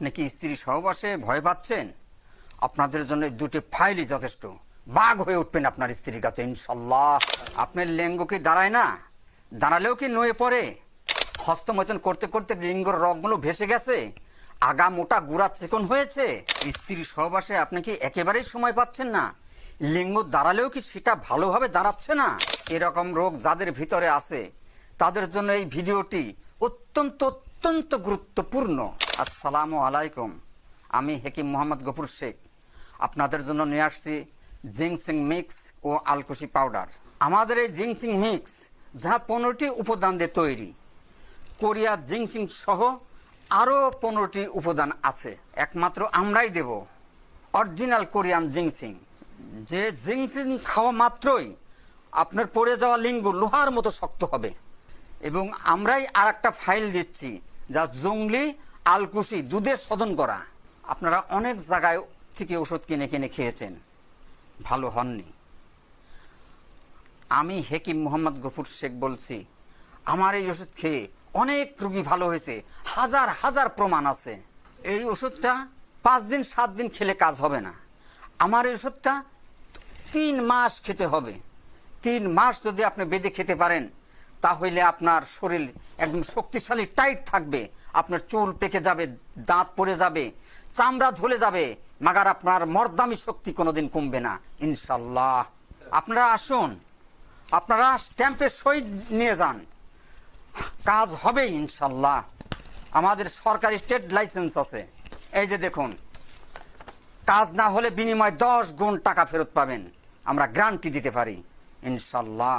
আপনি কি স্ত্রী সহবাসে ভয় পাচ্ছেন? আপনাদের জন্য দুটি ফাইলই যথেষ্ট। বাঘ হয়ে উঠবেন আপনার স্ত্রীর কাছে, ইনশাল্লাহ। আপনার লিঙ্গ কি দাঁড়ায় না? দাঁড়ালেও কি নয়ে পড়ে? হস্তমৈথন করতে করতে লিঙ্গর রগগুলো ভেসে গেছে। আগা মোটা গুড়া চিকন হয়েছে। স্ত্রী সহবাসে আপনি কি একেবারেই সময় পাচ্ছেন না? লিঙ্গ দাঁড়ালেও কি সেটা ভালোভাবে দাঁড়াচ্ছে না? এরকম রোগ যাদের ভিতরে আছে, তাদের জন্য এই ভিডিওটি অত্যন্ত অত্যন্ত গুরুত্বপূর্ণ। আসসালামু আলাইকুম। আমি হেকিম মোহাম্মদ গফুর শেখ। আপনাদের জন্য নিয়ে আসছি জিংসিং মিক্স ও আলকুশি পাউডার। আমাদের এই জিংসিং মিক্স যা পনেরোটি উপাদান দিয়ে তৈরি। কোরিয়া জিংসিং সহ আরও পনেরোটি উপাদান আছে। একমাত্র আমরাই দেব। Original Korean জিংসিং। যে জিংসিং খাওয়া মাত্রই আপনার পড়ে যাওয়া লিঙ্গ লোহার মতো শক্ত হবে। এবং আমরাই আর একটা ফাইল দিচ্ছি যা জঙ্গলি আলকুশি দুধের শোধন করা। আপনারা অনেক জায়গায় থেকে ওষুধ কিনে কিনে খেয়েছেন। ভালো হননি। আমি হেকিম মোহাম্মদ গফুর শেখ বলছি, আমার এই ওষুধ খেয়ে অনেক রুগী ভালো হয়েছে। হাজার হাজার প্রমাণ আছে। এই ওষুধটা পাঁচ দিন, সাত দিন খেলে কাজ হবে না। আমার এই ওষুধটা তিন মাস খেতে হবে। তিন মাস যদি আপনি বেঁধে খেতে পারেন, তাহলে আপনার শরীর একদম শক্তিশালী, টাইট থাকবে। আপনার চুল পেকে যাবে, দাঁত পড়ে যাবে, চামড়া ঝলে যাবে, মাগার আপনার মর্দামি শক্তি কোনোদিন কমবে না, ইনশাল্লাহ। আপনারা আসুন, আপনারা স্ট্যাম্পে সই নিয়ে যান। কাজ হবে ইনশাল্লাহ। আমাদের সরকারি স্টেট লাইসেন্স আছে। এই যে দেখুন, কাজ না হলে বিনিময় দশ গুণ টাকা ফেরত পাবেন। আমরা গ্যারান্টি দিতে পারি, ইনশাল্লাহ।